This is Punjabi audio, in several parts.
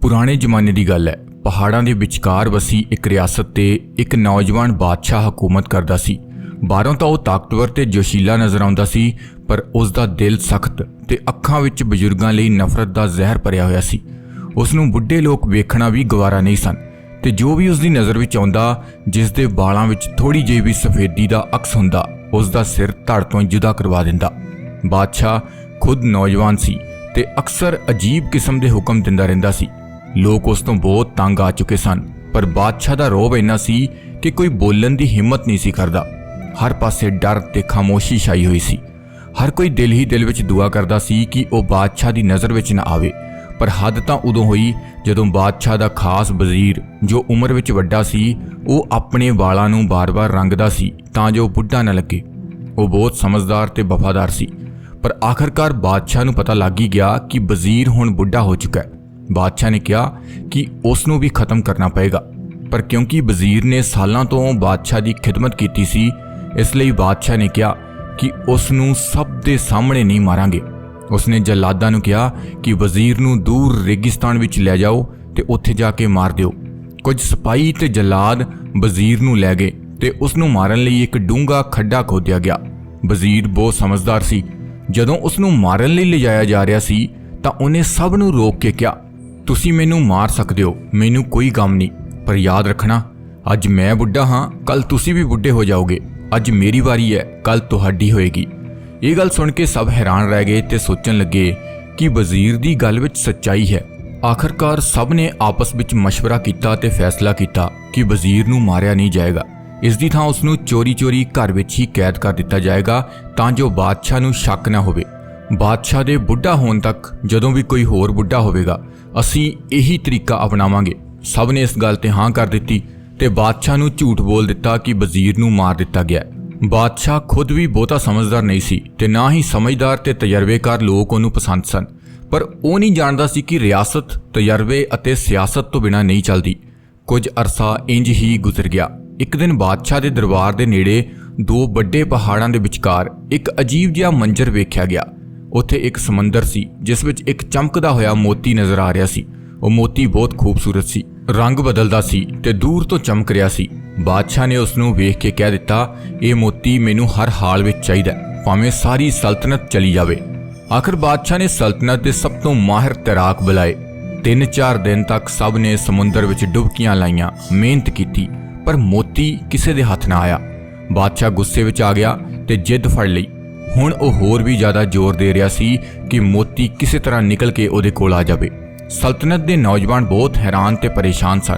ਪੁਰਾਣੇ ਜ਼ਮਾਨੇ ਦੀ ਗੱਲ ਹੈ। ਪਹਾੜਾਂ ਦੇ ਵਿਚਕਾਰ ਵਸੀ ਇੱਕ ਰਿਆਸਤ ਤੇ ਇੱਕ ਨੌਜਵਾਨ ਬਾਦਸ਼ਾਹ ਹਕੂਮਤ ਕਰਦਾ ਸੀ। ਬਾਹਰੋਂ ਤਾਂ ਉਹ ਤਾਕਤਵਰ ਤੇ ਜੋਸ਼ੀਲਾ ਨਜ਼ਰ ਆਉਂਦਾ ਸੀ, ਪਰ ਉਸ ਦਾ ਦਿਲ ਸਖਤ ਤੇ ਅੱਖਾਂ ਵਿੱਚ ਬਜ਼ੁਰਗਾਂ ਲਈ ਨਫ਼ਰਤ ਦਾ ਜ਼ਹਿਰ ਭਰਿਆ ਹੋਇਆ ਸੀ। ਉਸ ਨੂੰ ਬੁੱਢੇ ਲੋਕ ਵੇਖਣਾ ਵੀ ਗਵਾਰਾ ਨਹੀਂ ਸਨ ਤੇ ਜੋ ਵੀ ਉਸ ਦੀ ਨਜ਼ਰ ਵਿੱਚ ਆਉਂਦਾ, ਜਿਸ ਦੇ ਵਾਲਾਂ ਵਿੱਚ ਥੋੜੀ ਜਿਹੀ ਵੀ ਸਫੇਦੀ ਦਾ ਅਕਸ ਹੁੰਦਾ ਉਸ ਦਾ ਸਿਰ ਧੜ ਤੋਂ ਜੁਦਾ ਕਰਵਾ ਦਿੰਦਾ। ਬਾਦਸ਼ਾਹ ਖੁਦ ਨੌਜਵਾਨ ਸੀ ਤੇ ਅਕਸਰ ਅਜੀਬ ਕਿਸਮ ਦੇ ਹੁਕਮ ਦਿੰਦਾ ਰਹਿੰਦਾ ਸੀ। ਲੋਕ ਉਸ ਤੋਂ ਬਹੁਤ ਤੰਗ ਆ ਚੁੱਕੇ ਸਨ, ਪਰ ਬਾਦਸ਼ਾਹ ਦਾ ਰੋਬ ਇੰਨਾ ਸੀ ਕਿ ਕੋਈ ਬੋਲਣ ਦੀ ਹਿੰਮਤ ਨਹੀਂ ਸੀ ਕਰਦਾ। ਹਰ ਪਾਸੇ ਡਰ ਤੇ ਖਾਮੋਸ਼ੀ ਛਾਈ ਹੋਈ ਸੀ। ਹਰ ਕੋਈ ਦਿਲ ਹੀ ਦਿਲ ਵਿੱਚ ਦੁਆ ਕਰਦਾ ਸੀ ਕਿ ਉਹ ਬਾਦਸ਼ਾਹ ਦੀ ਨਜ਼ਰ ਵਿੱਚ ਨਾ ਆਵੇ, ਪਰ ਹੱਦ ਤਾਂ ਉਦੋਂ ਹੋਈ ਜਦੋਂ ਬਾਦਸ਼ਾਹ ਦਾ ਖਾਸ ਵਜ਼ੀਰ ਜੋ ਉਮਰ ਵਿੱਚ ਵੱਡਾ ਸੀ, ਉਹ ਆਪਣੇ ਵਾਲਾਂ ਨੂੰ ਬਾਰ-ਬਾਰ ਰੰਗਦਾ ਸੀ ਤਾਂ ਜੋ ਬੁੱਢਾ ਨਾ ਲੱਗੇ। ਉਹ ਬਹੁਤ ਸਮਝਦਾਰ ਤੇ ਵਫਾਦਾਰ ਸੀ, ਪਰ ਆਖਰਕਾਰ ਬਾਦਸ਼ਾਹ ਨੂੰ ਪਤਾ ਲੱਗ ਹੀ ਗਿਆ ਕਿ ਵਜ਼ੀਰ ਹੁਣ ਬੁੱਢਾ ਹੋ ਚੁੱਕਾ ਹੈ। ਬਾਦਸ਼ਾਹ ਨੇ ਕਿਹਾ ਕਿ ਉਸ ਨੂੰ ਵੀ ਖਤਮ ਕਰਨਾ ਪਏਗਾ। ਪਰ ਕਿਉਂਕਿ ਵਜ਼ੀਰ ਨੇ ਸਾਲਾਂ ਤੋਂ ਬਾਦਸ਼ਾਹ ਦੀ ਖਿਦਮਤ ਕੀਤੀ ਸੀ, ਇਸ ਲਈ ਬਾਦਸ਼ਾਹ ਨੇ ਕਿਹਾ ਕਿ ਉਸ ਨੂੰ ਸਭ ਦੇ ਸਾਹਮਣੇ ਨਹੀਂ ਮਾਰਾਂਗੇ। ਉਸਨੇ ਜਲਾਦਾਂ ਨੂੰ ਕਿਹਾ ਕਿ ਵਜ਼ੀਰ ਨੂੰ ਦੂਰ ਰੇਗਿਸਤਾਨ ਵਿੱਚ ਲੈ ਜਾਓ ਤੇ ਉੱਥੇ ਜਾ ਕੇ ਮਾਰ ਦਿਓ। ਕੁਝ ਸਿਪਾਹੀ ਤੇ ਜਲਾਦ ਵਜ਼ੀਰ ਨੂੰ ਲੈ ਗਏ ਤੇ ਉਸ ਨੂੰ ਮਾਰਨ ਲਈ ਇੱਕ ਡੂੰਘਾ ਖੱਡਾ ਖੋਦਿਆ ਗਿਆ। ਵਜ਼ੀਰ ਬਹੁਤ ਸਮਝਦਾਰ ਸੀ। ਜਦੋਂ ਉਸ ਨੂੰ ਮਾਰਨ ਲਈ ਲਿਜਾਇਆ ਜਾ ਰਿਹਾ ਸੀ, ਤਾਂ ਉਹਨੇ ਸਭ ਨੂੰ ਰੋਕ ਕੇ ਕਿਹਾ ਤੁਸੀਂ ਮੈਨੂੰ ਮਾਰ ਸਕਦੇ ਹੋ ਮੈਨੂੰ ਕੋਈ ਗਮ ਨਹੀਂ ਪਰ ਯਾਦ ਰੱਖਣਾ ਅੱਜ ਮੈਂ ਬੁੱਢਾ ਹਾਂ ਕੱਲ ਤੁਸੀਂ ਵੀ ਬੁੱਢੇ ਹੋ ਜਾਓਗੇ ਅੱਜ ਮੇਰੀ ਵਾਰੀ ਹੈ ਕੱਲ ਤੁਹਾਡੀ ਹੋਏਗੀ ਇਹ ਗੱਲ ਸੁਣ ਕੇ ਸਭ ਹੈਰਾਨ ਰਹਿ ਗਏ ਤੇ ਸੋਚਣ ਲੱਗੇ ਕਿ ਵਜ਼ੀਰ ਦੀ ਗੱਲ ਵਿੱਚ ਸੱਚਾਈ ਹੈ ਆਖਰਕਾਰ ਸਭ ਨੇ ਆਪਸ ਵਿੱਚ مشورہ ਕੀਤਾ ਤੇ ਫੈਸਲਾ ਕੀਤਾ ਕਿ ਵਜ਼ੀਰ ਨੂੰ ਮਾਰਿਆ ਨਹੀਂ ਜਾਏਗਾ ਇਸ ਦੀ ਥਾਂ ਉਸ ਨੂੰ ਚੋਰੀ-ਚੋਰੀ ਘਰ ਵਿੱਚ ਹੀ ਕੈਦ ਕਰ ਦਿੱਤਾ ਜਾਏਗਾ ਤਾਂ ਜੋ ਬਾਦਸ਼ਾਹ ਨੂੰ ਸ਼ੱਕ ਨਾ ਹੋਵੇ ਬਾਦਸ਼ਾਹ ਦੇ ਬੁੱਢਾ ਹੋਣ ਤੱਕ ਜਦੋਂ ਵੀ ਕੋਈ ਹੋਰ ਬੁੱਢਾ ਹੋਵੇਗਾ ਅਸੀਂ ਇਹੀ ਤਰੀਕਾ ਅਪਣਾਵਾਂਗੇ। ਸਭ ਨੇ ਇਸ ਗੱਲ ਤੇ ਹਾਂ ਕਰ ਦਿੱਤੀ ਤੇ ਬਾਦਸ਼ਾਹ ਨੂੰ ਝੂਠ ਬੋਲ ਦਿੱਤਾ ਕਿ ਵਜ਼ੀਰ ਨੂੰ ਮਾਰ ਦਿੱਤਾ ਗਿਆ। ਬਾਦਸ਼ਾਹ ਖੁਦ ਵੀ ਬਹੁਤਾ ਸਮਝਦਾਰ ਨਹੀਂ ਸੀ ਤੇ ਨਾ ਹੀ ਸਮਝਦਾਰ ਤੇ ਤਜਰਬੇਕਾਰ ਲੋਕ ਉਹਨੂੰ ਪਸੰਦ ਸਨ। ਪਰ ਉਹ ਨਹੀਂ ਜਾਣਦਾ ਸੀ ਕਿ ਰਿਆਸਤ, ਤਜਰਬੇ ਅਤੇ ਸਿਆਸਤ ਤੋਂ ਬਿਨਾਂ ਨਹੀਂ ਚੱਲਦੀ। ਕੁਝ ਅਰਸਾ ਇੰਜ ਹੀ ਗੁਜ਼ਰ ਗਿਆ। ਇੱਕ ਦਿਨ ਬਾਦਸ਼ਾਹ ਦੇ ਦਰਬਾਰ ਦੇ ਨੇੜੇ ਦੋ ਵੱਡੇ ਪਹਾੜਾਂ ਦੇ ਵਿਚਕਾਰ ਇੱਕ ਅਜੀਬ ਜਿਹਾ ਮੰਜ਼ਰ ਵੇਖਿਆ ਗਿਆ। ਉੱਥੇ ਇੱਕ ਸਮੁੰਦਰ ਸੀ, ਜਿਸ ਵਿੱਚ ਇੱਕ ਚਮਕਦਾ ਹੋਇਆ ਮੋਤੀ ਨਜ਼ਰ ਆ ਰਿਹਾ ਸੀ। ਉਹ ਮੋਤੀ ਬਹੁਤ ਖੂਬਸੂਰਤ ਸੀ, ਰੰਗ ਬਦਲਦਾ ਸੀ ਤੇ ਦੂਰ ਤੋਂ ਚਮਕ ਰਿਹਾ ਸੀ। ਬਾਦਸ਼ਾਹ ਨੇ ਉਸ ਨੂੰ ਵੇਖ ਕੇ ਕਹਿ ਦਿੱਤਾ, ਇਹ ਮੋਤੀ ਮੈਨੂੰ ਹਰ ਹਾਲ ਵਿੱਚ ਚਾਹੀਦਾ ਭਾਵੇਂ ਸਾਰੀ ਸਲਤਨਤ ਚਲੀ ਜਾਵੇ। ਆਖਰ ਬਾਦਸ਼ਾਹ ਨੇ ਸਲਤਨਤ ਦੇ ਸਭ ਤੋਂ ਮਾਹਿਰ ਤੈਰਾਕ ਬੁਲਾਏ। ਤਿੰਨ ਚਾਰ ਦਿਨ ਤੱਕ ਸਭ ਨੇ ਸਮੁੰਦਰ ਵਿੱਚ ਡੁਬਕੀਆਂ ਲਾਈਆਂ, ਮਿਹਨਤ ਕੀਤੀ, ਪਰ ਮੋਤੀ ਕਿਸੇ ਦੇ ਹੱਥ ਨਾ ਆਇਆ। ਬਾਦਸ਼ਾਹ ਗੁੱਸੇ ਵਿੱਚ ਆ ਗਿਆ ਤੇ ਜਿੱਦ ਫੜ ਲਈ। ਹੁਣ ਉਹ ਹੋਰ ਵੀ ਜ਼ਿਆਦਾ ਜ਼ੋਰ ਦੇ ਰਿਹਾ ਸੀ ਕਿ ਮੋਤੀ ਕਿਸੇ ਤਰ੍ਹਾਂ ਨਿਕਲ ਕੇ ਉਹਦੇ ਕੋਲ ਆ ਜਾਵੇ। ਸਲਤਨਤ ਦੇ ਨੌਜਵਾਨ ਬਹੁਤ ਹੈਰਾਨ ਤੇ ਪਰੇਸ਼ਾਨ ਸਨ।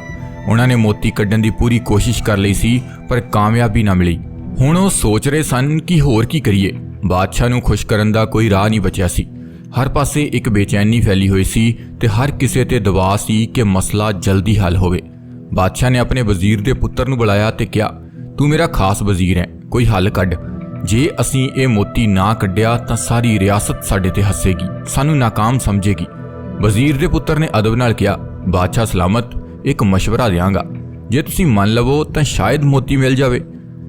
ਉਹਨਾਂ ਨੇ ਮੋਤੀ ਕੱਢਣ ਦੀ ਪੂਰੀ ਕੋਸ਼ਿਸ਼ ਕਰ ਲਈ ਸੀ, ਪਰ ਕਾਮਯਾਬੀ ਨਾ ਮਿਲੀ। ਹੁਣ ਉਹ ਸੋਚ ਰਹੇ ਸਨ ਕਿ ਹੋਰ ਕੀ ਕਰੀਏ। ਬਾਦਸ਼ਾਹ ਨੂੰ ਖੁਸ਼ ਕਰਨ ਦਾ ਕੋਈ ਰਾਹ ਨਹੀਂ ਬਚਿਆ ਸੀ। ਹਰ ਪਾਸੇ ਇੱਕ ਬੇਚੈਨੀ ਫੈਲੀ ਹੋਈ ਸੀ ਤੇ ਹਰ ਕਿਸੇ ਤੇ ਦਬਾਅ ਸੀ ਕਿ ਮਸਲਾ ਜਲਦੀ ਹੱਲ ਹੋਵੇ। ਬਾਦਸ਼ਾਹ ਨੇ ਆਪਣੇ ਵਜ਼ੀਰ ਦੇ ਪੁੱਤਰ ਨੂੰ ਬੁਲਾਇਆ ਤੇ ਕਿਹਾ, ਤੂੰ ਮੇਰਾ ਖਾਸ ਵਜ਼ੀਰ ਹੈ, ਕੋਈ ਹੱਲ ਕੱਢ। ਜੇ ਅਸੀਂ ਇਹ ਮੋਤੀ ਨਾ ਕੱਢਿਆ ਤਾਂ ਸਾਰੀ ਰਿਆਸਤ ਸਾਡੇ ਤੇ ਹੱਸੇਗੀ ਸਾਨੂੰ ਨਾਕਾਮ ਸਮਝੇਗੀ ਵਜ਼ੀਰ ਦੇ ਪੁੱਤਰ ਨੇ ਅਦਬ ਨਾਲ ਕਿਹਾ ਬਾਦਸ਼ਾਹ ਸਲਾਮਤ ਇੱਕ مشورہ ਦਿਆਂਗਾ ਜੇ ਤੁਸੀਂ ਮੰਨ ਲਵੋ ਤਾਂ ਸ਼ਾਇਦ ਮੋਤੀ ਮਿਲ ਜਾਵੇ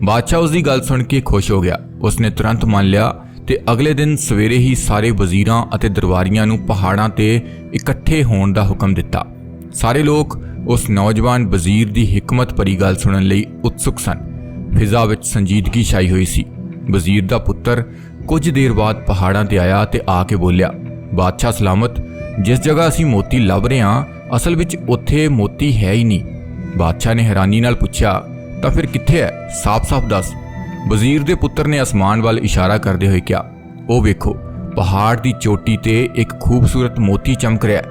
ਬਾਦਸ਼ਾਹ ਉਸ ਦੀ ਗੱਲ ਸੁਣ ਕੇ ਖੁਸ਼ ਹੋ ਗਿਆ ਉਸਨੇ ਤੁਰੰਤ ਮੰਨ ਲਿਆ ਤੇ ਅਗਲੇ ਦਿਨ ਸਵੇਰੇ ਹੀ ਸਾਰੇ ਵਜ਼ੀਰਾਂ ਅਤੇ ਦਰਬਾਰੀਆਂ ਨੂੰ ਪਹਾੜਾਂ ਤੇ ਇਕੱਠੇ ਹੋਣ ਦਾ ਹੁਕਮ ਦਿੱਤਾ ਸਾਰੇ ਲੋਕ ਉਸ ਨੌਜਵਾਨ ਵਜ਼ੀਰ ਦੀ ਹਕਮਤ ਭਰੀ ਗੱਲ ਸੁਣਨ ਲਈ ਉਤਸੁਕ ਸਨ ਫਿਜ਼ਾ ਵਿੱਚ ਸੰਜੀਦਗੀ ਛਾਈ ਹੋਈ ਸੀ ਵਜ਼ੀਰ ਦਾ ਪੁੱਤਰ ਕੁਝ ਦੇਰ ਬਾਅਦ ਪਹਾੜਾਂ ਤੇ ਆਇਆ ਤੇ ਆ ਕੇ ਬੋਲਿਆ, ਬਾਦਸ਼ਾਹ ਸਲਾਮਤ, ਜਿਸ ਜਗ੍ਹਾ ਅਸੀਂ ਮੋਤੀ ਲੱਭ ਰਹੇ ਹਾਂ, ਅਸਲ ਵਿੱਚ ਉੱਥੇ ਮੋਤੀ ਹੈ ਹੀ ਨਹੀਂ। ਬਾਦਸ਼ਾਹ ਨੇ ਹੈਰਾਨੀ ਨਾਲ ਪੁੱਛਿਆ, ਤਾਂ ਫਿਰ ਕਿੱਥੇ ਹੈ? ਸਾਫ਼-ਸਾਫ਼ ਦੱਸ। ਵਜ਼ੀਰ ਦੇ ਪੁੱਤਰ ਨੇ ਅਸਮਾਨ ਵੱਲ ਇਸ਼ਾਰਾ ਕਰਦੇ ਹੋਏ ਕਿਹਾ, ਉਹ ਵੇਖੋ, ਪਹਾੜ ਦੀ ਚੋਟੀ ਤੇ ਇੱਕ ਖੂਬਸੂਰਤ ਮੋਤੀ ਚਮਕ ਰਿਹਾ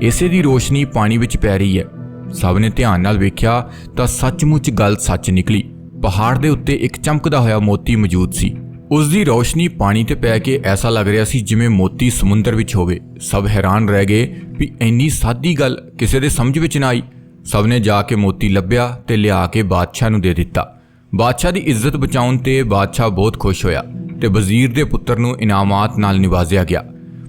ਇਸੇ ਦੀ ਰੋਸ਼ਨੀ ਪਾਣੀ ਵਿੱਚ ਪੈ ਰਹੀ ਹੈ। ਸਭ ਨੇ ਧਿਆਨ ਨਾਲ ਵੇਖਿਆ ਤਾਂ ਸੱਚਮੁੱਚ ਗੱਲ ਸੱਚ ਨਿਕਲੀ। ਪਹਾੜ ਦੇ ਉੱਤੇ ਇੱਕ ਚਮਕਦਾ ਹੋਇਆ ਮੋਤੀ ਮੌਜੂਦ ਸੀ। ਉਸ ਦੀ ਰੋਸ਼ਨੀ ਪਾਣੀ ਤੇ ਪੈ ਕੇ ਐਸਾ ਲੱਗ ਰਿਹਾ ਸੀ ਜਿਵੇਂ ਮੋਤੀ ਸਮੁੰਦਰ ਵਿੱਚ ਹੋਵੇ। ਸਭ ਹੈਰਾਨ ਰਹਿ ਗਏ ਵੀ ਇੰਨੀ ਸਾਦੀ ਗੱਲ ਕਿਸੇ ਦੇ ਸਮਝ ਵਿੱਚ ਨਾ ਆਈ। ਸਭ ਨੇ ਜਾ ਕੇ ਮੋਤੀ ਲੱਭਿਆ ਤੇ ਲਿਆ ਕੇ ਬਾਦਸ਼ਾਹ ਨੂੰ ਦੇ ਦਿੱਤਾ। ਬਾਦਸ਼ਾਹ ਦੀ ਇੱਜ਼ਤ ਬਚਾਉਣ ਤੇ ਬਾਦਸ਼ਾਹ ਬਹੁਤ ਖੁਸ਼ ਹੋਇਆ ਤੇ ਵਜ਼ੀਰ ਦੇ ਪੁੱਤਰ ਨੂੰ ਇਨਾਮਾਤ ਨਾਲ ਨਿਵਾਜ਼ਿਆ ਗਿਆ।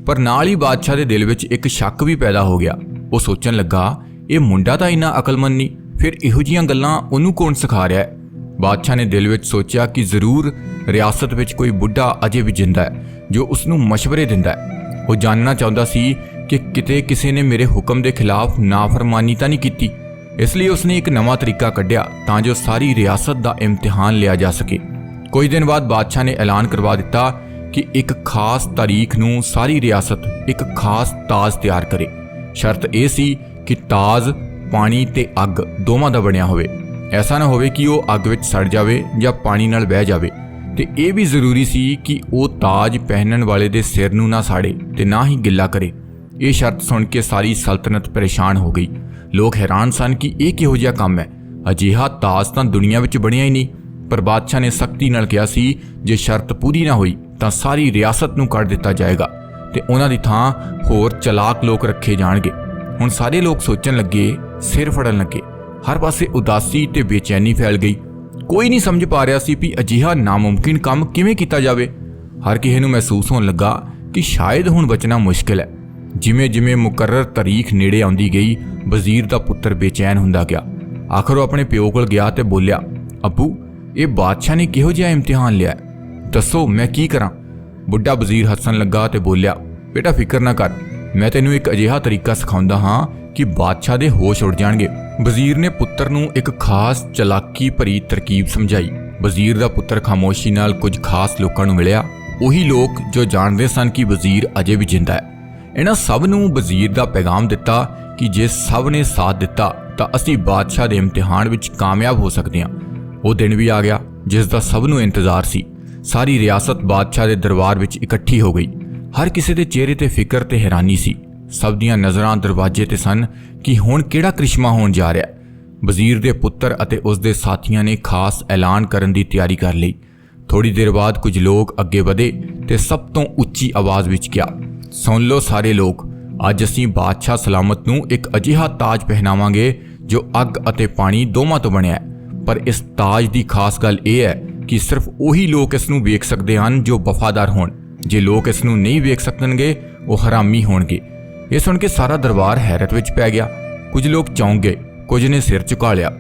ਪਰ ਨਾਲ ਹੀ ਬਾਦਸ਼ਾਹ ਦੇ ਦਿਲ ਵਿੱਚ ਇੱਕ ਸ਼ੱਕ ਵੀ ਪੈਦਾ ਹੋ ਗਿਆ। ਉਹ ਸੋਚਣ ਲੱਗਾ, ਇਹ ਮੁੰਡਾ ਤਾਂ ਇੰਨਾ ਅਕਲਮੰਦ ਨਹੀਂ, ਫਿਰ ਇਹੋ ਜੀਆਂ ਗੱਲਾਂ ਉਹਨੂੰ ਕੌਣ ਸਿਖਾ ਰਿਹਾ ਹੈ? ਬਾਦਸ਼ਾਹ ਨੇ ਦਿਲ ਵਿੱਚ ਸੋਚਿਆ ਕਿ ਜ਼ਰੂਰ ਰਿਆਸਤ ਵਿੱਚ ਕੋਈ ਬੁੱਢਾ ਅਜੇ ਵੀ ਜਿੰਦਾ ਹੈ, ਜੋ ਉਸ ਨੂੰ مشਵਰੇ ਦਿੰਦਾ ਹੈ। ਉਹ ਜਾਣਨਾ ਚਾਹੁੰਦਾ ਸੀ ਕਿ ਕਿਤੇ ਕਿਸੇ ਨੇ ਮੇਰੇ ਹੁਕਮ ਦੇ ਖਿਲਾਫ ਨਾਫਰਮਾਨੀ ਤਾਂ ਨਹੀਂ ਕੀਤੀ। ਇਸ ਲਈ ਉਸਨੇ ਇੱਕ ਨਵਾਂ ਤਰੀਕਾ ਕੱਢਿਆ ਤਾਂ ਜੋ ਸਾਰੀ ਰਿਆਸਤ ਦਾ ਇਮਤਿਹਾਨ ਲਿਆ ਜਾ ਸਕੇ। ਕੁਝ ਦਿਨ ਬਾਅਦ ਬਾਦਸ਼ਾਹ ਨੇ ਐਲਾਨ ਕਰਵਾ ਦਿੱਤਾ ਕਿ ਇੱਕ ਖਾਸ ਤਾਰੀਖ ਨੂੰ ਸਾਰੀ ਰਿਆਸਤ ਇੱਕ ਖਾਸ ਤਾਜ ਤਿਆਰ ਕਰੇ। ਸ਼ਰਤ ਇਹ ਸੀ ਕਿ ਤਾਜ, ਪਾਣੀ ਤੇ ਅੱਗ ਦੋਵਾਂ ਦਾ ਬਣਿਆ ਹੋਵੇ। ਐਸਾ ਨਾ ਹੋਵੇ ਕਿ ਉਹ ਅੱਗ ਵਿੱਚ ਸੜ ਜਾਵੇ ਜਾਂ ਪਾਣੀ ਨਾਲ ਬਹਿ ਜਾਵੇ। ਤੇ ਇਹ ਵੀ ਜ਼ਰੂਰੀ ਸੀ ਕਿ ਉਹ ਤਾਜ ਪਹਿਨਣ ਵਾਲੇ ਦੇ ਸਿਰ ਨੂੰ ਨਾ ਸਾੜੇ ਤੇ ਨਾ ਹੀ ਗਿੱਲਾ ਕਰੇ। ਇਹ ਸ਼ਰਤ ਸੁਣ ਕੇ ਸਾਰੀ ਸਲਤਨਤ ਪਰੇਸ਼ਾਨ ਹੋ ਗਈ। ਲੋਕ ਹੈਰਾਨ ਸਨ ਕਿ ਇਹ ਕਿਹੋ ਜਿਹਾ ਕੰਮ ਹੈ। ਅਜਿਹਾ ਤਾਜ ਤਾਂ ਦੁਨੀਆ ਵਿੱਚ ਬਣਿਆ ਹੀ ਨਹੀਂ। ਪਰ ਬਾਦਸ਼ਾਹ ਨੇ ਸਖਤੀ ਨਾਲ ਕਿਹਾ ਸੀ, ਜੇ ਸ਼ਰਤ ਪੂਰੀ ਨਾ ਹੋਈ, ਤਾਂ ਸਾਰੀ ਰਿਆਸਤ ਨੂੰ ਕੱਢ ਦਿੱਤਾ ਜਾਏਗਾ। ਤੇ ਉਹਨਾਂ ਦੀ ਥਾਂ ਹੋਰ ਚਲਾਕ ਲੋਕ ਰੱਖੇ ਜਾਣਗੇ। ਹੁਣ ਸਾਰੇ ਲੋਕ ਸੋਚਣ ਲੱਗੇ, ਸਿਰ ਫੜਨ ਲੱਗੇ। ਹਰ ਪਾਸੇ ਉਦਾਸੀ ਤੇ ਬੇਚੈਨੀ ਫੈਲ ਗਈ। ਕੋਈ ਨਹੀਂ ਸਮਝ ਪਾ ਰਿਹਾ ਸੀ ਵੀ ਅਜਿਹਾ ਨਾਮੁਮਕਿਨ ਕੰਮ ਕਿਵੇਂ ਕੀਤਾ ਜਾਵੇ। ਹਰ ਕਿਸੇ ਨੂੰ ਮਹਿਸੂਸ ਹੋਣ ਲੱਗਾ ਕਿ ਸ਼ਾਇਦ ਹੁਣ ਬਚਣਾ ਮੁਸ਼ਕਿਲ ਹੈ। ਜਿਵੇਂ ਜਿਵੇਂ ਮੁਕਰਰ ਤਾਰੀਖ ਨੇੜੇ ਆਉਂਦੀ ਗਈ, ਵਜ਼ੀਰ ਦਾ ਪੁੱਤਰ ਬੇਚੈਨ ਹੁੰਦਾ ਗਿਆ। ਆਖਰ ਉਹ ਆਪਣੇ ਪਿਓ ਕੋਲ ਗਿਆ ਤੇ ਬੋਲਿਆ, ਅੱਬੂ, ਇਹ ਬਾਦਸ਼ਾਹ ਨੇ ਕਿਹੋ ਜਿਹਾ ਇਮਤਿਹਾਨ ਲਿਆ ਦੱਸੋ, ਮੈਂ ਕੀ ਕਰਾਂ? ਬੁੱਢਾ ਵਜ਼ੀਰ ਹੱਸਣ ਲੱਗਾ ਤੇ ਬੋਲਿਆ, ਬੇਟਾ, ਫਿਕਰ ਨਾ ਕਰ। ਮੈਂ ਤੈਨੂੰ ਇੱਕ ਅਜਿਹਾ ਤਰੀਕਾ ਸਿਖਾਉਂਦਾ ਹਾਂ ਕਿ ਬਾਦਸ਼ਾਹ ਦੇ ਹੋਸ਼ ਉੱਡ ਜਾਣਗੇ। ਵਜ਼ੀਰ ਨੇ ਪੁੱਤਰ ਨੂੰ ਇੱਕ ਖਾਸ ਚਲਾਕੀ ਭਰੀ ਤਰਕੀਬ ਸਮਝਾਈ। ਵਜ਼ੀਰ ਦਾ ਪੁੱਤਰ ਖਾਮੋਸ਼ੀ ਨਾਲ ਕੁਝ ਖਾਸ ਲੋਕਾਂ ਨੂੰ ਮਿਲਿਆ। ਉਹੀ ਲੋਕ ਜੋ ਜਾਣਦੇ ਸਨ ਕਿ ਵਜ਼ੀਰ ਅਜੇ ਵੀ ਜਿੰਦਾ ਹੈ। ਇਹਨਾਂ ਸਭ ਨੂੰ ਵਜ਼ੀਰ ਦਾ ਪੈਗਾਮ ਦਿੱਤਾ ਕਿ ਜੇ ਸਭ ਨੇ ਸਾਥ ਦਿੱਤਾ, ਤਾਂ ਅਸੀਂ ਬਾਦਸ਼ਾਹ ਦੇ ਇਮਤਿਹਾਨ ਵਿੱਚ ਕਾਮਯਾਬ ਹੋ ਸਕਦੇ ਹਾਂ। ਉਹ ਦਿਨ ਵੀ ਆ ਗਿਆ, ਜਿਸ ਦਾ ਸਭ ਨੂੰ ਇੰਤਜ਼ਾਰ ਸੀ। ਸਾਰੀ ਰਿਆਸਤ ਬਾਦਸ਼ਾਹ ਦੇ ਦਰਬਾਰ ਵਿੱਚ ਇਕੱਠੀ ਹੋ ਗਈ। ਹਰ ਕਿਸੇ ਦੇ ਚਿਹਰੇ ਤੇ ਫਿਕਰ ਤੇ ਹੈਰਾਨੀ ਸੀ। ਸਭ ਦੀਆਂ ਨਜ਼ਰਾਂ ਦਰਵਾਜ਼ੇ ਤੇ ਸਨ ਕਿ ਹੁਣ ਕਿਹੜਾ ਕ੍ਰਿਸ਼ਮਾ ਹੋਣ ਜਾ ਰਿਹਾ ਵਜ਼ੀਰ ਦੇ ਪੁੱਤਰ ਅਤੇ ਉਸ ਦੇ ਸਾਥੀਆਂ ਨੇ ਖਾਸ ਐਲਾਨ ਕਰਨ ਦੀ ਤਿਆਰੀ ਕਰ ਲਈ। ਥੋੜੀ ਦੇਰ ਬਾਅਦ ਕੁਝ ਲੋਕ ਅੱਗੇ ਵਧੇ ਤੇ ਸਭ ਤੋਂ ਉੱਚੀ ਆਵਾਜ਼ ਵਿੱਚ ਕਿਹਾ, ਸੁਣ ਲਓ ਸਾਰੇ ਲੋਕ, ਅੱਜ ਅਸੀਂ ਬਾਦਸ਼ਾਹ ਸਲਾਮਤ ਨੂੰ ਇੱਕ ਅਜਿਹਾ ਤਾਜ ਪਹਿਨਾਵਾਂਗੇ ਜੋ ਅੱਗ ਅਤੇ ਪਾਣੀ ਦੋਵਾਂ ਤੋਂ ਬਣਿਆ ਹੈ। ਪਰ ਇਸ ਤਾਜ ਦੀ ਖਾਸ ਗੱਲ ਇਹ ਹੈ ਕਿ ਸਿਰਫ ਉਹੀ ਲੋਕ ਇਸ ਨੂੰ ਵੇਖ ਸਕਦੇ ਹਨ ਜੋ ਵਫਾਦਾਰ ਹੋਣ। ਜੇ ਲੋਕ ਇਸ ਨੂੰ ਨਹੀਂ ਵੇਖ ਸਕਣਗੇ, ਉਹ ਹਰਾਮੀ ਹੋਣਗੇ। ਇਹ ਸੁਣ ਕੇ ਸਾਰਾ ਦਰਬਾਰ ਹੈਰਤ ਵਿੱਚ ਪੈ ਗਿਆ। ਕੁਝ ਲੋਕ ਚੌਂਕ ਗਏ, ਕੁਝ ਨੇ ਸਿਰ ਝੁਕਾ ਲਿਆ।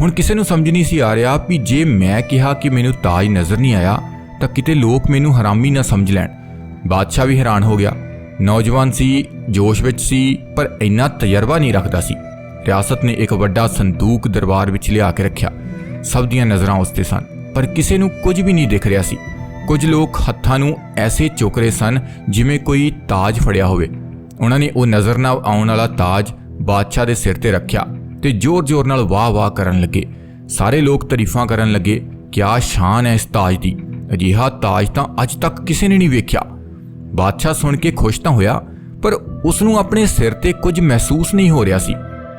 ਹੁਣ ਕਿਸੇ ਨੂੰ ਸਮਝ ਨਹੀਂ ਸੀ ਆ ਰਿਹਾ ਵੀ ਜੇ ਮੈਂ ਕਿਹਾ ਕਿ ਮੈਨੂੰ ਤਾਜ ਨਜ਼ਰ ਨਹੀਂ ਆਇਆ, ਤਾਂ ਕਿਤੇ ਲੋਕ ਮੈਨੂੰ ਹਰਾਮੀ ਨਾ ਸਮਝ ਲੈਣ। ਬਾਦਸ਼ਾਹ ਵੀ ਹੈਰਾਨ ਹੋ ਗਿਆ। ਨੌਜਵਾਨ ਸੀ, ਜੋਸ਼ ਵਿੱਚ ਸੀ, ਪਰ ਇੰਨਾ ਤਜਰਬਾ ਨਹੀਂ ਰੱਖਦਾ ਸੀ। ਰਿਆਸਤ ਨੇ ਇੱਕ ਵੱਡਾ ਸੰਦੂਕ ਦਰਬਾਰ ਵਿੱਚ ਲਿਆ ਕੇ ਰੱਖਿਆ। ਸਭ ਦੀਆਂ ਨਜ਼ਰਾਂ ਉਸ ਤੇ ਸਨ, ਪਰ ਕਿਸੇ ਨੂੰ ਕੁਝ ਵੀ ਨਹੀਂ ਦਿਖ ਰਿਹਾ ਸੀ। ਕੁਝ ਲੋਕ ਹੱਥਾਂ ਨੂੰ ਐਸੇ ਚੁੱਕ ਰਹੇ ਸਨ ਜਿਵੇਂ ਕੋਈ ਤਾਜ ਫੜਿਆ ਹੋਵੇ। ਉਹਨਾਂ ਨੇ ਉਹ ਨਜ਼ਰ ਨਾ ਆਉਣ ਵਾਲਾ ਤਾਜ ਬਾਦਸ਼ਾਹ ਦੇ ਸਿਰ ਤੇ ਰੱਖਿਆ ਤੇ ਜ਼ੋਰ-ਜ਼ੋਰ ਨਾਲ ਵਾਹ-ਵਾਹ ਕਰਨ ਲੱਗੇ। ਸਾਰੇ ਲੋਕ ਤਾਰੀਫਾਂ ਕਰਨ ਲੱਗੇ, ਕਿਆ ਸ਼ਾਨ ਹੈ ਇਸ ਤਾਜ ਦੀ। ਅਜਿਹਾ ਤਾਜ ਤਾਂ ਅੱਜ ਤੱਕ ਕਿਸੇ ਨੇ ਨਹੀਂ ਵੇਖਿਆ। ਬਾਦਸ਼ਾਹ ਸੁਣ ਕੇ ਖੁਸ਼ ਤਾਂ ਹੋਇਆ, ਪਰ ਉਸ ਨੂੰ ਆਪਣੇ ਸਿਰ ਤੇ ਕੁਝ ਮਹਿਸੂਸ ਨਹੀਂ ਹੋ ਰਿਹਾ ਸੀ।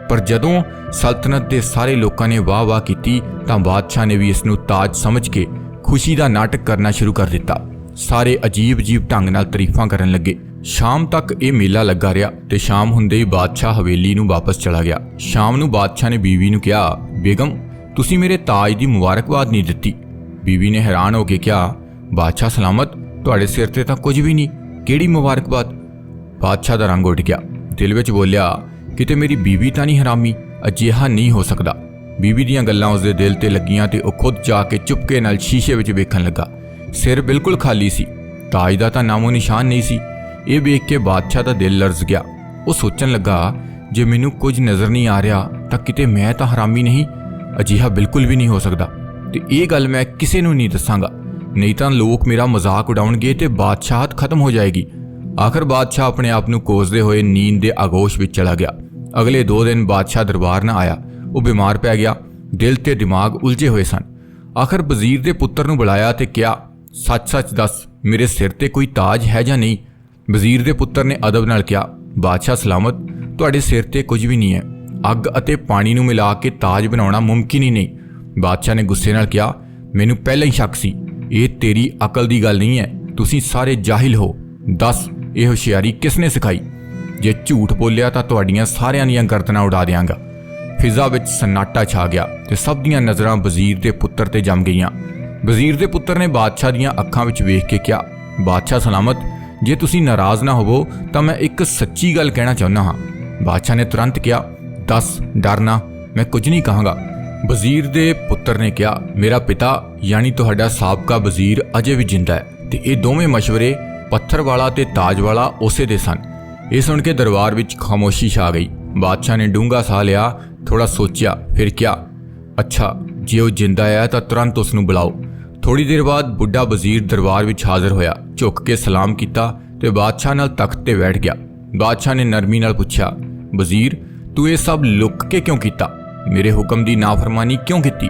ਪਰ ਜਦੋਂ ਸਲਤਨਤ ਦੇ ਸਾਰੇ ਲੋਕਾਂ ਨੇ ਵਾਹ-ਵਾਹ ਕੀਤੀ, ਤਾਂ ਬਾਦਸ਼ਾਹ ਨੇ ਵੀ ਇਸ ਨੂੰ ਤਾਜ ਸਮਝ ਕੇ ਖੁਸ਼ੀ ਦਾ ਨਾਟਕ ਕਰਨਾ ਸ਼ੁਰੂ ਕਰ ਦਿੱਤਾ। ਸਾਰੇ ਅਜੀਬ-ਅਜੀਬ ਢੰਗ ਨਾਲ ਤਾਰੀਫਾਂ ਕਰਨ ਲੱਗੇ। ਸ਼ਾਮ ਤੱਕ ਇਹ ਮੇਲਾ ਲੱਗਾ ਰਿਹਾ ਤੇ ਸ਼ਾਮ ਹੁੰਦੇ ਹੀ ਬਾਦਸ਼ਾਹ ਹਵੇਲੀ ਨੂੰ ਵਾਪਸ ਚਲਾ ਗਿਆ। ਸ਼ਾਮ ਨੂੰ ਬਾਦਸ਼ਾਹ ਨੇ ਬੀਵੀ ਨੂੰ ਕਿਹਾ, ਬੇਗਮ, ਤੁਸੀਂ ਮੇਰੇ ਤਾਜ ਦੀ ਮੁਬਾਰਕਬਾਦ ਨਹੀਂ ਦਿੱਤੀ। ਬੀਵੀ ਨੇ ਹੈਰਾਨ ਹੋ ਕੇ ਕਿਹਾ, ਬਾਦਸ਼ਾਹ ਸਲਾਮਤ, ਤੁਹਾਡੇ ਸਿਰ ਤੇ ਤਾਂ ਕੁਝ ਵੀ ਨਹੀਂ। ਕਿਹੜੀ ਮੁਬਾਰਕਬਾਦ? ਬਾਦਸ਼ਾਹ ਦਾ ਰੰਗ ਉੱਡ ਗਿਆ। ਦਿਲ ਵਿੱਚ ਬੋਲਿਆ, ਕਿਤੇ ਮੇਰੀ ਬੀਵੀ ਤਾਂ ਨਹੀਂ ਹਰਾਮੀ? ਅਜਿਹਾ ਨਹੀਂ ਹੋ ਸਕਦਾ। ਬੀਵੀ ਦੀਆਂ ਗੱਲਾਂ ਉਸਦੇ ਦਿਲ ਤੇ ਲੱਗੀਆਂ ਤੇ ਉਹ ਖੁਦ ਜਾ ਕੇ ਚੁਪਕੇ ਨਾਲ ਸ਼ੀਸ਼ੇ ਵਿੱਚ ਵੇਖਣ ਲੱਗਾ। ਸਿਰ ਬਿਲਕੁਲ ਖਾਲੀ ਸੀ। ਤਾਜ ਦਾ ਤਾਂ ਨਾਮੋ ਨਿਸ਼ਾਨ ਨਹੀਂ ਸੀ। ਇਹ ਵੇਖ ਕੇ ਬਾਦਸ਼ਾਹ ਦਾ ਦਿਲ ਲਰਜ਼ ਗਿਆ। ਉਹ ਸੋਚਣ ਲੱਗਾ, ਜੇ ਮੈਨੂੰ ਕੁਝ ਨਜ਼ਰ ਨਹੀਂ ਆ ਰਿਹਾ, ਤਾਂ ਕਿਤੇ ਮੈਂ ਤਾਂ ਹਰਾਮੀ ਨਹੀਂ, ਅਜਿਹਾ ਬਿਲਕੁਲ ਵੀ ਨਹੀਂ ਹੋ ਸਕਦਾ। ਤੇ ਇਹ ਗੱਲ ਮੈਂ ਕਿਸੇ ਨੂੰ ਨਹੀਂ ਦੱਸਾਂਗਾ। ਨਹੀਂ ਤਾਂ ਲੋਕ ਮੇਰਾ ਮਜ਼ਾਕ ਉਡਾਉਣਗੇ ਤੇ ਬਾਦਸ਼ਾਹਤ ਖਤਮ ਹੋ ਜਾਏਗੀ। ਆਖਰ ਬਾਦਸ਼ਾਹ ਆਪਣੇ ਆਪ ਨੂੰ ਕੋਸਦੇ ਹੋਏ ਨੀਂਦ ਦੇ ਆਗੋਸ਼ ਵਿੱਚ ਚਲਾ ਗਿਆ। ਅਗਲੇ 2 ਦਿਨ ਬਾਦਸ਼ਾਹ ਦਰਬਾਰ ਨਾ ਆਇਆ। ਉਹ ਬਿਮਾਰ ਪੈ ਗਿਆ। ਦਿਲ ਤੇ ਦਿਮਾਗ ਉਲਝੇ ਹੋਏ ਸਨ। ਆਖਰ ਵਜ਼ੀਰ ਦੇ ਪੁੱਤਰ ਨੂੰ ਬੁਲਾਇਆ ਤੇ ਕਿਹਾ, ਸੱਚ-ਸੱਚ ਦੱਸ, ਮੇਰੇ ਸਿਰ ਤੇ ਕੋਈ ਤਾਜ ਹੈ ਜਾਂ ਨਹੀਂ? ਵਜ਼ੀਰ ਦੇ ਪੁੱਤਰ ਨੇ ਅਦਬ ਨਾਲ ਕਿਹਾ, ਬਾਦਸ਼ਾਹ ਸਲਾਮਤ, ਤੁਹਾਡੇ ਸਿਰ ਤੇ ਕੁਝ ਵੀ ਨਹੀਂ ਹੈ। ਅੱਗ ਅਤੇ ਪਾਣੀ ਨੂੰ ਮਿਲਾ ਕੇ ਤਾਜ ਬਣਾਉਣਾ ਮੁਮਕਿਨ ਹੀ ਨਹੀਂ। ਬਾਦਸ਼ਾਹ ਨੇ ਗੁੱਸੇ ਨਾਲ ਕਿਹਾ, ਮੈਨੂੰ ਪਹਿਲਾਂ ਹੀ ਸ਼ੱਕ ਸੀ। ਇਹ ਤੇਰੀ ਅਕਲ ਦੀ ਗੱਲ ਨਹੀਂ ਹੈ। ਤੁਸੀਂ ਸਾਰੇ ਜਾਹਿਲ ਹੋ। ਦੱਸ, ਇਹ ਹੁਸ਼ਿਆਰੀ ਕਿਸਨੇ ਸਿਖਾਈ? ਜੇ ਝੂਠ ਬੋਲਿਆ ਤਾਂ ਤੁਹਾਡੀਆਂ ਸਾਰਿਆਂ ਦੀਆਂ ਗਰਦਨਾਂ ਉਡਾ ਦਿਆਂਗਾ। ਫਿਜ਼ਾ ਵਿੱਚ ਸਨਾਟਾ ਛਾ ਗਿਆ ਤੇ ਸਭ ਦੀਆਂ ਨਜ਼ਰਾਂ ਵਜ਼ੀਰ ਦੇ ਪੁੱਤਰ ਤੇ ਜੰਮ ਗਈਆਂ। ਵਜ਼ੀਰ ਦੇ ਪੁੱਤਰ ਨੇ ਬਾਦਸ਼ਾਹ ਦੀਆਂ ਅੱਖਾਂ ਵਿੱਚ ਵੇਖ ਕੇ ਕਿਹਾ, ਬਾਦਸ਼ਾਹ ਸਲਾਮਤ ਜੇ ਤੁਸੀਂ ਨਾਰਾਜ਼ ਨਾ ਹੋਵੋ, ਤਾਂ ਮੈਂ ਇੱਕ ਸੱਚੀ ਗੱਲ ਕਹਿਣਾ ਚਾਹੁੰਦਾ ਹਾਂ। ਬਾਦਸ਼ਾਹ ਨੇ ਤੁਰੰਤ ਕਿਹਾ, ਦੱਸ ਡਰਨਾ ਮੈਂ ਕੁਝ ਨਹੀਂ ਕਹਾਂਗਾ। ਵਜ਼ੀਰ ਦੇ ਪੁੱਤਰ ਨੇ ਕਿਹਾ, ਮੇਰਾ ਪਿਤਾ, ਯਾਨੀ ਤੁਹਾਡਾ ਸਾਬਕਾ ਵਜ਼ੀਰ ਅਜੇ ਵੀ ਜਿੰਦਾ ਹੈ ਤੇ ਇਹ ਦੋਵੇਂ ਮਸ਼ਵਰੇ ਪੱਥਰ ਵਾਲਾ ਤੇ ਤਾਜ ਵਾਲਾ ਉਸੇ ਦੇ ਸਨ। ਇਹ ਸੁਣ ਕੇ ਦਰਬਾਰ ਵਿੱਚ ਖਾਮੋਸ਼ੀ ਛਾ ਗਈ। ਬਾਦਸ਼ਾਹ ਨੇ ਡੂੰਘਾ ਸਾਹ ਲਿਆ ਥੋੜਾ ਸੋਚਿਆ, ਫਿਰ ਕਿਹਾ, ਅੱਛਾ, ਜੇ ਉਹ ਜਿੰਦਾ ਹੈ ਤਾਂ ਤੁਰੰਤ ਉਸ ਨੂੰ ਬੁਲਾਓ। ਥੋੜੀ ਦੇਰ ਬਾਅਦ ਬੁੱਢਾ ਵਜ਼ੀਰ ਦਰਬਾਰ ਵਿੱਚ ਹਾਜ਼ਰ ਹੋਇਆ, ਝੁੱਕ ਕੇ ਸਲਾਮ ਕੀਤਾ ਤੇ ਬਾਦਸ਼ਾਹ ਨਾਲ ਤਖਤ ਤੇ ਬੈਠ ਗਿਆ। ਬਾਦਸ਼ਾਹ ਨੇ ਨਰਮੀ ਨਾਲ ਪੁੱਛਿਆ, ਵਜ਼ੀਰ, ਤੂੰ ਇਹ ਸਭ ਲੁੱਕ ਕੇ ਕਿਉਂ ਕੀਤਾ? ਮੇਰੇ ਹੁਕਮ ਦੀ ਨਾਫਰਮਾਨੀ ਕਿਉਂ ਕੀਤੀ?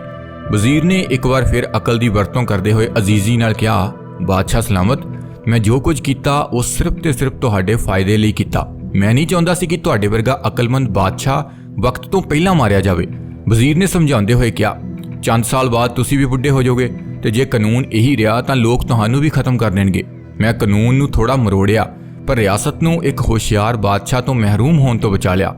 ਵਜ਼ੀਰ ਨੇ ਇੱਕ ਵਾਰ ਫਿਰ ਅਕਲ ਦੀ ਵਰਤੋਂ ਕਰਦੇ ਹੋਏ ਅਜ਼ੀਜ਼ੀ ਨਾਲ ਕਿਹਾ, ਬਾਦਸ਼ਾਹ ਸਲਾਮਤ, ਮੈਂ ਜੋ ਕੁਝ ਕੀਤਾ, ਉਹ ਸਿਰਫ ਤੇ ਸਿਰਫ ਤੁਹਾਡੇ ਫਾਇਦੇ ਲਈ ਕੀਤਾ। ਮੈਂ ਨਹੀਂ ਚਾਹੁੰਦਾ ਸੀ ਕਿ ਤੁਹਾਡੇ ਵਰਗਾ ਅਕਲਮੰਦ ਬਾਦਸ਼ਾਹ ਵਕਤ ਤੋਂ ਪਹਿਲਾਂ ਮਾਰਿਆ ਜਾਵੇ। ਵਜ਼ੀਰ ਨੇ ਸਮਝਾਉਂਦੇ ਹੋਏ ਕਿਹਾ ਚੰਦ ਸਾਲ ਬਾਅਦ ਤੁਸੀਂ ਵੀ ਬੁੱਢੇ ਹੋ ਜਾਓਗੇ ਤੇ ਜੇ ਕਾਨੂੰਨ ਇਹੀ ਰਿਹਾ ਤਾਂ ਲੋਕ ਤੁਹਾਨੂੰ ਵੀ ਖਤਮ ਕਰ ਦੇਣਗੇ। ਮੈਂ ਕਾਨੂੰਨ ਨੂੰ ਥੋੜਾ ਮਰੋੜਿਆ, ਪਰ ਰਿਆਸਤ ਨੂੰ ਇੱਕ ਹੋਸ਼ਿਆਰ ਬਾਦਸ਼ਾਹ ਤੋਂ ਮਹਿਰੂਮ ਹੋਣ ਤੋਂ ਬਚਾ ਲਿਆ।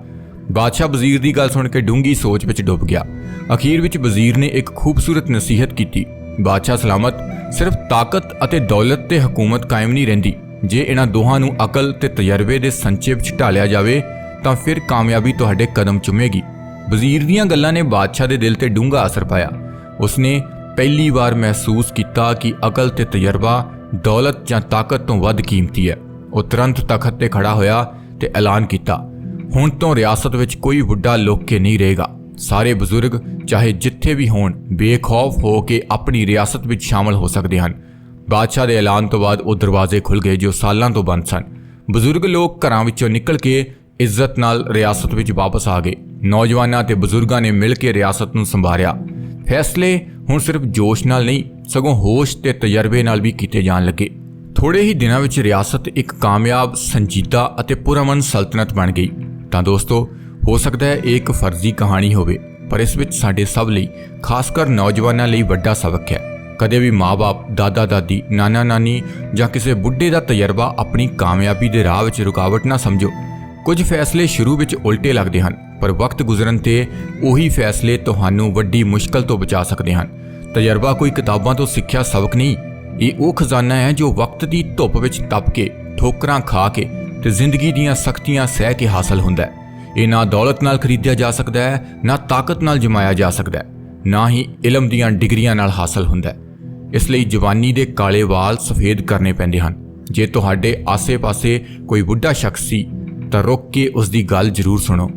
ਬਾਦਸ਼ਾਹ ਵਜ਼ੀਰ ਦੀ ਗੱਲ ਸੁਣ ਕੇ ਡੂੰਗੀ ਸੋਚ ਵਿੱਚ ਡੁੱਬ ਗਿਆ। ਅਖੀਰ ਵਿੱਚ ਵਜ਼ੀਰ ਨੇ ਇੱਕ ਖੂਬਸੂਰਤ ਨਸੀਹਤ ਕੀਤੀ। ਬਾਦਸ਼ਾਹ ਸਲਾਮਤ, ਸਿਰਫ ਤਾਕਤ ਅਤੇ ਦੌਲਤ ਤੇ ਹਕੂਮਤ ਕਾਇਮ ਨਹੀਂ ਰਹਿੰਦੀ। ਜੇ ਇਹਨਾਂ ਦੋਹਾਂ ਨੂੰ ਅਕਲ ਤੇ ਤਜਰਬੇ ਦੇ ਸੰਚੇ ਵਿੱਚ ਢਾਲਿਆ ਜਾਵੇ, ਤਾਂ ਫਿਰ ਕਾਮਯਾਬੀ ਤੁਹਾਡੇ ਕਦਮ ਚੁੰਮੇਗੀ। ਵਜ਼ੀਰ ਦੀਆਂ ਗੱਲਾਂ ਨੇ ਬਾਦਸ਼ਾਹ ਦੇ ਦਿਲ ਤੇ ਡੂੰਘਾ ਅਸਰ ਪਾਇਆ। ਉਸਨੇ ਪਹਿਲੀ ਵਾਰ ਮਹਿਸੂਸ ਕੀਤਾ ਕਿ ਅਕਲ ਤੇ ਤਜਰਬਾ ਦੌਲਤ ਜਾਂ ਤਾਕਤ ਤੋਂ ਵੱਧ ਕੀਮਤੀ ਹੈ। ਉਹ ਤੁਰੰਤ ਤਖਤ ਤੇ ਖੜਾ ਹੋਇਆ ਤੇ ਐਲਾਨ ਕੀਤਾ, ਹੁਣ ਤੋਂ ਰਿਆਸਤ ਵਿੱਚ ਕੋਈ ਬੁੱਢਾ ਲੋਕ ਕੇ ਨਹੀਂ ਰਹੇਗਾ। ਸਾਰੇ ਬਜ਼ੁਰਗ, ਚਾਹੇ ਜਿੱਥੇ ਵੀ ਹੋਣ, ਬੇਖੌਫ ਹੋ ਕੇ ਆਪਣੀ ਰਿਆਸਤ ਵਿੱਚ ਸ਼ਾਮਲ ਹੋ ਸਕਦੇ ਹਨ। ਬਾਦਸ਼ਾਹ ਦੇ ਐਲਾਨ ਤੋਂ ਬਾਅਦ ਉਹ ਦਰਵਾਜ਼ੇ ਖੁੱਲ ਗਏ ਜੋ ਸਾਲਾਂ ਤੋਂ ਬੰਦ ਸਨ। ਬਜ਼ੁਰਗ ਲੋਕ ਘਰਾਂ ਵਿੱਚੋਂ ਨਿਕਲ ਕੇ ਇੱਜ਼ਤ ਨਾਲ ਰਿਆਸਤ ਵਿੱਚ ਵਾਪਸ ਆ ਗਏ। ਨੌਜਵਾਨਾਂ ਤੇ ਬਜ਼ੁਰਗਾਂ ਨੇ ਮਿਲ ਕੇ ਰਿਆਸਤ ਨੂੰ ਸੰਭਾਲਿਆ ਫੈਸਲੇ ਹੁਣ ਸਿਰਫ ਜੋਸ਼ ਨਾਲ ਨਹੀਂ, ਸਗੋਂ ਹੋਸ਼ ਤੇ ਤਜਰਬੇ ਨਾਲ ਵੀ ਕੀਤੇ ਜਾਣ ਲੱਗੇ। ਥੋੜੇ ਹੀ ਦਿਨਾਂ ਵਿੱਚ ਰਿਆਸਤ ਇੱਕ ਕਾਮਯਾਬ, ਸੰਜੀਦਾ ਅਤੇ ਪੁਰਮਨ ਸਲਤਨਤ ਬਣ ਗਈ। ਤਾਂ ਦੋਸਤੋ, ਹੋ ਸਕਦਾ ਹੈ ਇਹ ਇੱਕ ਫਰਜ਼ੀ ਕਹਾਣੀ ਹੋਵੇ, ਪਰ ਇਸ ਵਿੱਚ ਸਾਡੇ ਸਭ ਲਈ ਖਾਸ ਕਰ ਨੌਜਵਾਨਾਂ ਲਈ ਵੱਡਾ ਸਬਕ ਹੈ। ਕਦੇ ਵੀ ਮਾਪੇ ਦਾਦਾ ਦਾਦੀ ਨਾਨਾ ਨਾਨੀ ਜਾਂ ਕਿਸੇ ਬੁੱਢੇ ਦਾ ਤਜਰਬਾ ਆਪਣੀ ਕਾਮਯਾਬੀ ਦੇ ਰਾਹ ਵਿੱਚ ਰੁਕਾਵਟ ਨਾ ਸਮਝੋ। ਕੁਝ ਫੈਸਲੇ ਸ਼ੁਰੂ ਵਿੱਚ ਉਲਟੇ ਲੱਗਦੇ ਹਨ, ਪਰ ਵਕਤ ਗੁਜ਼ਰਨ ਤੇ ਉਹੀ ਫੈਸਲੇ ਤੁਹਾਨੂੰ ਵੱਡੀ ਮੁਸ਼ਕਲ ਤੋਂ ਬਚਾ ਸਕਦੇ ਹਨ। ਤਜਰਬਾ ਕੋਈ ਕਿਤਾਬਾਂ ਤੋਂ ਸਿੱਖਿਆ ਸਬਕ ਨਹੀਂ, ਇਹ ਉਹ ਖਜ਼ਾਨਾ ਹੈ ਜੋ ਵਕਤ ਦੀ ਧੁੱਪ ਵਿੱਚ ਤਪ ਕੇ, ਠੋਕਰਾਂ ਖਾ ਕੇ ਤੇ ਜ਼ਿੰਦਗੀ ਦੀਆਂ ਸਖਤੀਆਂ ਸਹਿ ਕੇ ਹਾਸਲ ਹੁੰਦਾ ਹੈ। ਇਹ ਨਾ ਦੌਲਤ ਨਾਲ ਖਰੀਦਿਆ ਜਾ ਸਕਦਾ ਹੈ, ਨਾ ਤਾਕਤ ਨਾਲ ਜਮਾਇਆ ਜਾ ਸਕਦਾ ਹੈ, ਨਾ ਹੀ ਇਲਮ ਦੀਆਂ ਡਿਗਰੀਆਂ ਨਾਲ ਹਾਸਲ ਹੁੰਦਾ ਹੈ। ਇਸ ਲਈ ਜਵਾਨੀ ਦੇ ਕਾਲੇ ਵਾਲ ਸਫੇਦ ਕਰਨੇ ਪੈਂਦੇ ਹਨ। ਜੇ ਤੁਹਾਡੇ ਆਸੇ-ਪਾਸੇ ਕੋਈ ਬੁੱਢਾ ਸ਼ਖਸ ਸੀ ਤਾਂ ਰੁਕ ਕੇ ਉਸ ਦੀ ਗੱਲ ਜ਼ਰੂਰ ਸੁਣੋ।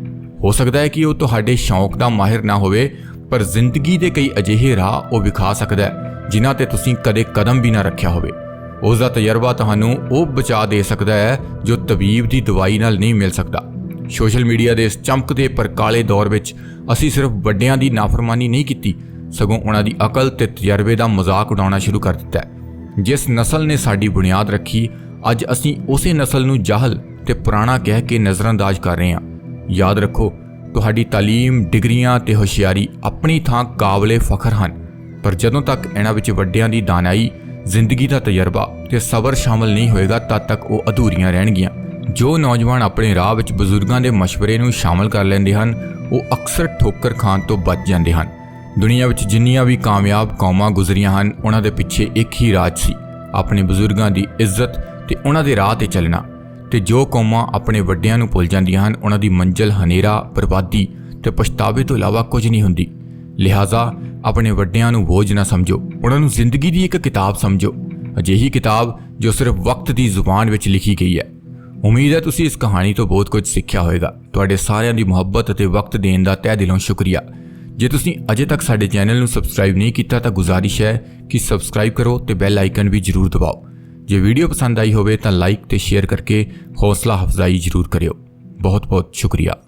ਹੋ ਸਕਦਾ ਹੈ ਕਿ ਉਹ ਤੁਹਾਡੇ ਸ਼ੌਂਕ ਦਾ ਮਾਹਿਰ ਨਾ ਹੋਵੇ, ਪਰ ਜ਼ਿੰਦਗੀ ਦੇ ਕਈ ਅਜਿਹੇ ਰਾਹ ਉਹ ਵਿਖਾ ਸਕਦਾ ਹੈ, ਜਿਨ੍ਹਾਂ ਤੇ ਤੁਸੀਂ ਕਦੇ ਕਦਮ ਵੀ ਨਾ ਰੱਖਿਆ ਹੋਵੇ। ਉਸ ਦਾ ਤਜਰਬਾ ਤੁਹਾਨੂੰ ਉਹ ਬਚਾ ਦੇ ਸਕਦਾ ਹੈ, ਜੋ ਤਬੀਬ ਦੀ ਦਵਾਈ ਨਾਲ ਨਹੀਂ ਮਿਲ ਸਕਦਾ। ਸੋਸ਼ਲ ਮੀਡੀਆ ਦੇ ਇਸ ਚਮਕਦੇ ਪਰ ਕਾਲੇ ਦੌਰ ਵਿੱਚ ਅਸੀਂ ਸਿਰਫ ਵੱਡਿਆਂ ਦੀ ਨਾਫਰਮਾਨੀ ਨਹੀਂ ਕੀਤੀ, ਸਗੋਂ ਉਹਨਾਂ ਦੀ ਅਕਲ ਤੇ ਤਜਰਬੇ ਦਾ ਮਜ਼ਾਕ ਉਡਾਉਣਾ ਸ਼ੁਰੂ ਕਰ ਦਿੱਤਾ ਜਿਸ ਨਸਲ ਨੇ ਸਾਡੀ ਬੁਨਿਆਦ ਰੱਖੀ ਅੱਜ ਅਸੀਂ ਉਸੇ ਨਸਲ ਨੂੰ ਜਾਹਲ ਤੇ ਪੁਰਾਣਾ ਕਹਿ ਕੇ ਨਜ਼ਰਅੰਦਾਜ਼ ਕਰ ਰਹੇ ਹਾਂ। ਯਾਦ ਰੱਖੋ, ਤੁਹਾਡੀ ਤਾਲੀਮ, ਡਿਗਰੀਆਂ ਤੇ ਹੁਸ਼ਿਆਰੀ ਆਪਣੀ ਥਾਂ ਕਾਬਲੇ ਫਖਰ ਹਨ। ਪਰ ਜਦੋਂ ਤੱਕ ਇਹਨਾਂ ਵਿੱਚ ਵੱਡਿਆਂ ਦੀ ਦਾਨਾਈ, ਜ਼ਿੰਦਗੀ ਦਾ ਤਜਰਬਾ ਤੇ ਸਬਰ ਸ਼ਾਮਲ ਨਹੀਂ ਹੋਏਗਾ, ਤਦ ਤੱਕ ਉਹ ਅਧੂਰੀਆਂ ਰਹਿਣਗੀਆਂ। ਜੋ ਨੌਜਵਾਨ ਆਪਣੇ ਰਾਹ ਵਿੱਚ ਬਜ਼ੁਰਗਾਂ ਦੇ مشਵਰੇ ਨੂੰ ਸ਼ਾਮਲ ਕਰ ਲੈਂਦੇ ਹਨ, ਉਹ ਅਕਸਰ ਠੋਕਰ ਖਾਣ ਤੋਂ ਬਚ ਜਾਂਦੇ ਹਨ। ਦੁਨੀਆ ਵਿੱਚ ਜਿੰਨੀਆਂ ਵੀ ਕਾਮਯਾਬ ਕੌਮਾਂ ਗੁਜ਼ਰੀਆਂ ਹਨ, ਉਹਨਾਂ ਦੇ ਪਿੱਛੇ ਇੱਕ ਹੀ ਰਾਜ ਸੀ। ਆਪਣੇ ਬਜ਼ੁਰਗਾਂ ਦੀ ਇੱਜ਼ਤ ਤੇ ਉਹਨਾਂ ਦੇ ਰਾਹ ਤੇ ਚੱਲਣਾ। ਤੇ ਜੋ ਕੌਮਾਂ ਆਪਣੇ ਵੱਡਿਆਂ ਨੂੰ ਭੁੱਲ ਜਾਂਦੀਆਂ ਹਨ, ਉਹਨਾਂ ਦੀ ਮੰਜ਼ਲ ਹਨੇਰਾ, ਬਰਬਾਦੀ ਤੇ ਪਛਤਾਵੇ ਤੋਂ ਇਲਾਵਾ ਕੁਝ ਨਹੀਂ ਹੁੰਦੀ। ਲਿਹਾਜ਼ਾ ਆਪਣੇ ਵੱਡਿਆਂ ਨੂੰ ਬੋਝ ਨਾ ਸਮਝੋ। ਉਹਨਾਂ ਨੂੰ ਜ਼ਿੰਦਗੀ ਦੀ ਇੱਕ ਕਿਤਾਬ ਸਮਝੋ। ਅਜਿਹੀ ਕਿਤਾਬ ਜੋ ਸਿਰਫ ਵਕਤ ਦੀ ਜ਼ੁਬਾਨ ਵਿੱਚ ਲਿਖੀ ਗਈ ਹੈ। ਉਮੀਦ ਹੈ ਤੁਸੀਂ ਇਸ ਕਹਾਣੀ ਤੋਂ ਬਹੁਤ ਕੁਝ ਸਿੱਖਿਆ ਹੋਵੇਗਾ। ਤੁਹਾਡੇ ਸਾਰਿਆਂ ਦੀ ਮੁਹੱਬਤ ਅਤੇ ਵਕਤ ਦੇਣ ਦਾ ਤਹਿ ਦਿਲੋਂ ਸ਼ੁਕਰੀਆ। ਜੇ ਤੁਸੀਂ ਅਜੇ ਤੱਕ ਸਾਡੇ ਚੈਨਲ ਨੂੰ ਸਬਸਕ੍ਰਾਈਬ ਨਹੀਂ ਕੀਤਾ, ਤਾਂ ਗੁਜ਼ਾਰਿਸ਼ ਹੈ ਕਿ ਸਬਸਕ੍ਰਾਈਬ ਕਰੋ ਤੇ ਬੈਲ ਆਈਕਨ ਵੀ ਜ਼ਰੂਰ ਦਬਾਓ। ਜੇ ਵੀਡੀਓ ਪਸੰਦ ਆਈ ਹੋਵੇ ਤਾਂ ਲਾਈਕ ਤੇ ਸ਼ੇਅਰ ਕਰਕੇ ਹੌਸਲਾ ਅਫਜ਼ਾਈ ਜ਼ਰੂਰ ਕਰਿਓ। ਬਹੁਤ ਬਹੁਤ ਸ਼ੁਕਰੀਆ।